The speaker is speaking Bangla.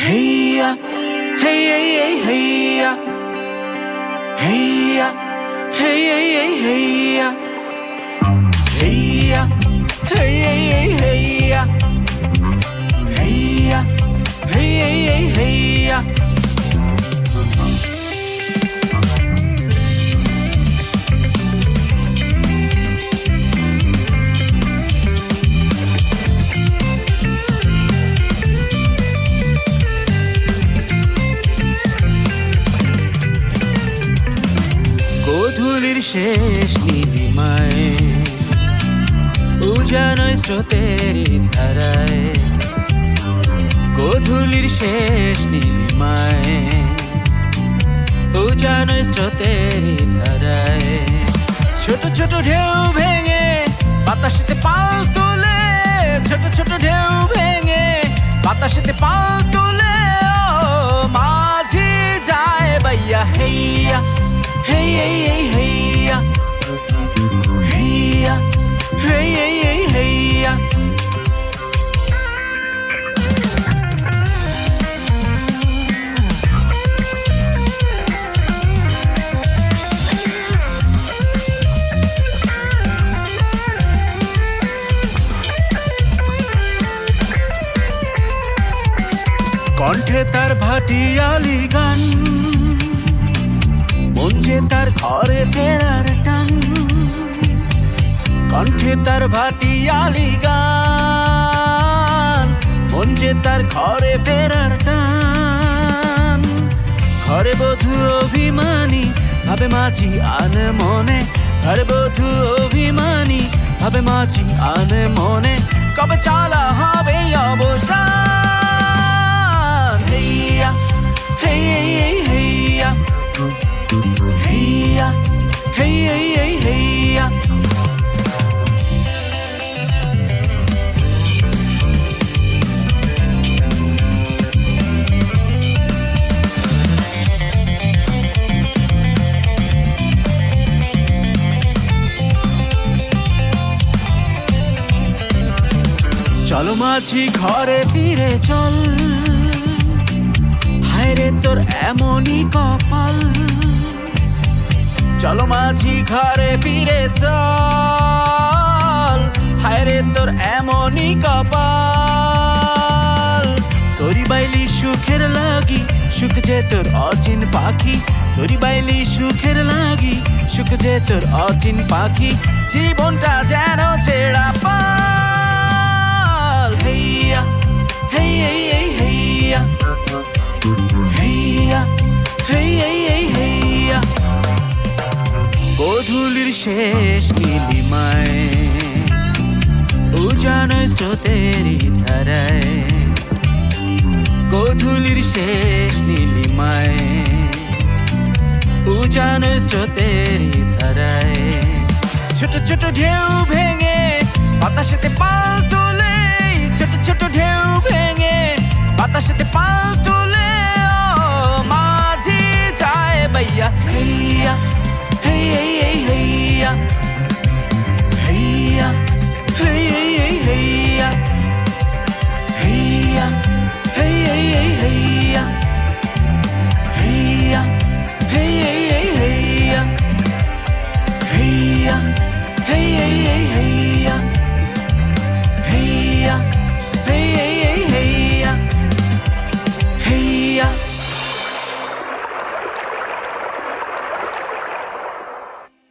Hey ya, hey hey hey hey ya, hey ya, hey hey hey hey ya, hey ya, hey hey hey hey ya. নীলিমায় উজানো স্রোতের ধারায়। গোধূলির শেষ নীলিমায় উজানো স্রোতের ধারায়। ছোট ছোট ঢেউ ভেঙে বাতাসেতে পাল তোলে। ছোট ছোট ঢেউ ভেঙে বাতাসেতে পাল তোলে। মাঝি যায় বাইয়া, হেইয়া হেই হেই কণ্ঠে তার ভাটিয়ালি গান যে তার ঘরে ফেরার টান, কণ্ঠে তার ভাটিয়ালি গান যে তার ঘরে ফেরার টান। ঘরে বধু অভিমানী, ভাবে মাঝি আন মনে। ঘরে বধু অভিমানী, ভাবে মাঝি আন মনে। কবে চালা হবে অবসান? চলো মাঝি ঘরে ফিরে চল হায় রে তোর এমনই কপাল। চলো মাঝি ঘরে ফিরে চল। হায় রে তোর এমনই কপাল। তোরি বাইলি সুখের লাগি, সুখ যে তোর অচিন পাখি। তোরি বাইলি সুখের লাগি, সুখ যে তোর অচিন পাখি। জীবনটা যেন ছেড়া পাল গোধূলির শেষ নীলিমায় উজান স্রোতের ধারায়। গোধূলির শেষ নীলিমায়, উজান স্রোতের ধারায়। ছোট ছোট ঢেউ ভেঙে বাতাসেতে পাল তোলে, ছোট ছোট ঢেউ ভেঙে বাতাসেতে পাল তোলে, ও মাঝি যায় বাইয়া হেইয়া